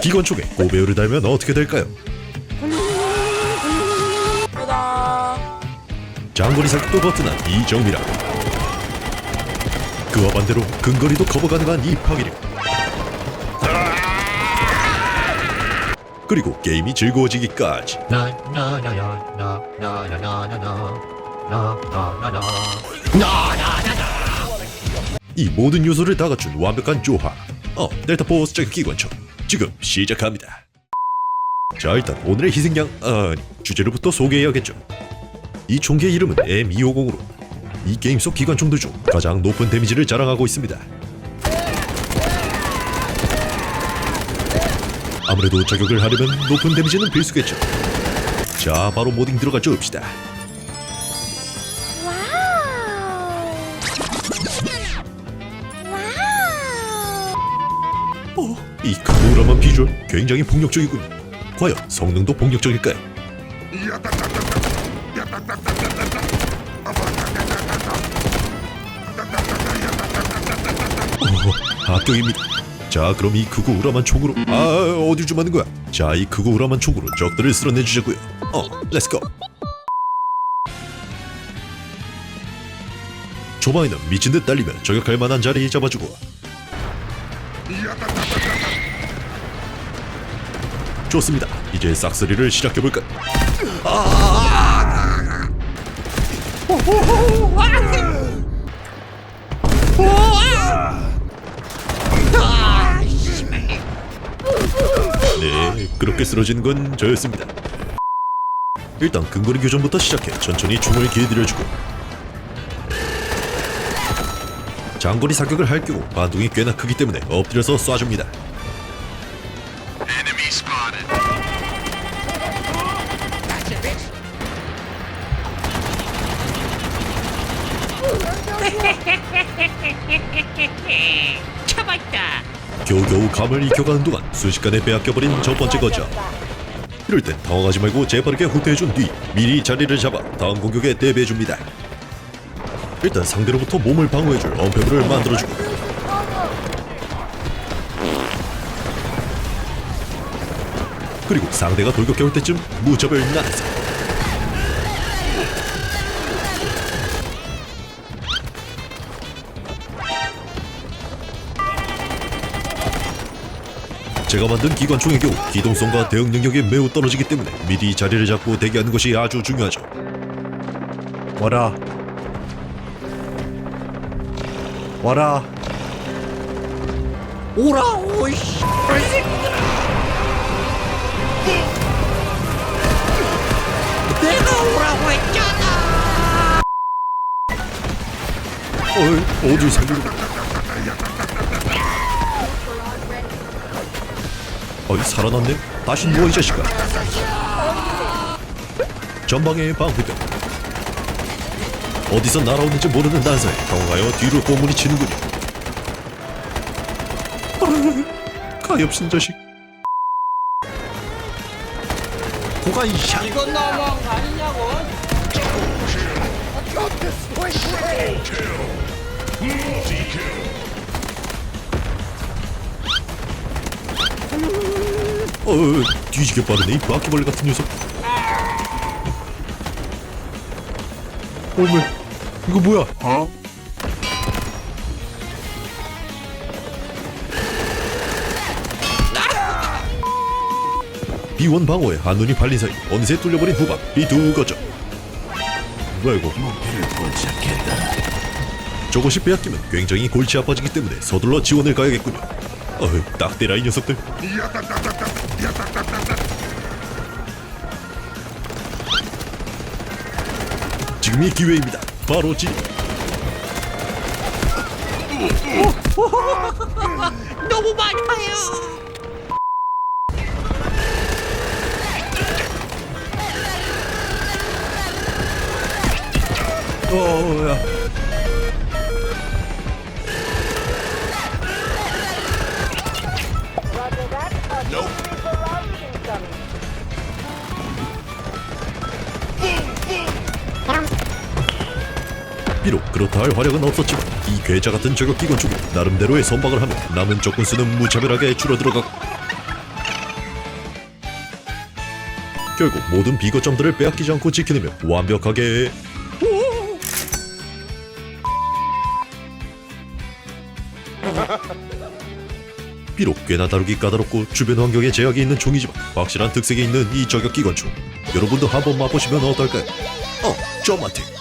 비건촉에 고배율을 달면 어떻게 될까요? 장거리 살도 버튼한 이정미라 그와 반대로 근거리도 커버 가능한 이 파괴력 그리고 게임이 즐거워지기까지 이 모든 요소를 다 갖춘 완벽한 조화 어 델타 포스적 기관총 지금 시작합니다. 자 일단 오늘의 희생양 아 주제로부터 소개해야겠죠. 이 총기의 이름은 M250으로 이 게임 속 기관총들 중 가장 높은 데미지를 자랑하고 있습니다. 아무래도 자격을 하려면 높은 데미지는 필수겠죠. 자 바로 모딩 들어가 줍시다 이 크로라만 비주얼 굉장히 폭력적이군요. 과연 성능도 폭력적일까요? 어, 합격입니다. 자, 그럼 이 크고 우람한 총으로 아 어딜 좀 하는 거야? 자, 이 크고 우람한 총으로 적들을 쓸어내 주자고요. 어, 렛츠고. 초반에는 미친 듯 달리며 저격할 만한 자리 잡아주고 좋습니다. 이제 싹쓸이를 시작해볼까? 네, 그렇게 쓰러진 건 저였습니다. 일단 근거리 교전부터 시작해 천천히 총을 기회드려주고 장거리 사격을 할 경우 반동이 꽤나 크기 때문에 엎드려서 쏴줍니다. 잡았다. 겨우겨우 감을 익혀가는 동안 순식간에 빼앗겨버린 첫 번째 거죠. 이럴 땐 당황하지 말고 재빠르게 후퇴해준 뒤 미리 자리를 잡아 다음 공격에 대비해줍니다. 일단 상대로부터 몸을 방어해줄 엄폐물을 만들어주고 그리고 상대가 돌격해올 때쯤 무접을 나가서 제가 만든 기관총의 경우 기동성과 대응 능력이 매우 떨어지기 때문에 미리 자리를 잡고 대기하는 것이 아주 중요하죠. 와라. 와라. 오라 오이씨. 내가 오라고 했잖아. 어이, 어딜 살리 어이, 살아났네? 다시 누워, 이 자식아. 전방에 방부대. 어디서 날아오는지 모르는 난사에 당황하여 뒤로 꼬무니 치는군요. 가엾은 자식. 고가 이 샤. 이건 너무한 거 아니냐고. 어, 뒤지게 빠르네 이 바퀴벌레 같은 녀석. 어머, 이거 뭐야? 어? 비원 방어에 한눈이 팔린 사이 어느새 뚫려버린 후방 비두거죠. 뭐야 이거? 조금씩 빼앗기면 굉장히 골치 아파지기 때문에 서둘러 지원을 가야겠군요. Ой, так, ти реально за ти. Я так, так, так, так, я так, так, так, так. Чигмікі вейбі да. Парочі. Нову батькаю! Oh, yeah. 비록 그렇다 할 화력은 없었지만 이 괴자 같은 저격 기관 쪽에 나름대로의 선박을 하며 남은 적군 수는 무차별하게 줄어들어갔고 결국 모든 비거점들을 빼앗기지 않고 지켜내며 완벽하게 비록 꽤나 다루기 까다롭고 주변 환경에 제약이 있는 총이지만 확실한 특색이 있는 이 저격 기관총 여러분도 한번 맛보시면 어떨까요? 어, 쪼마틱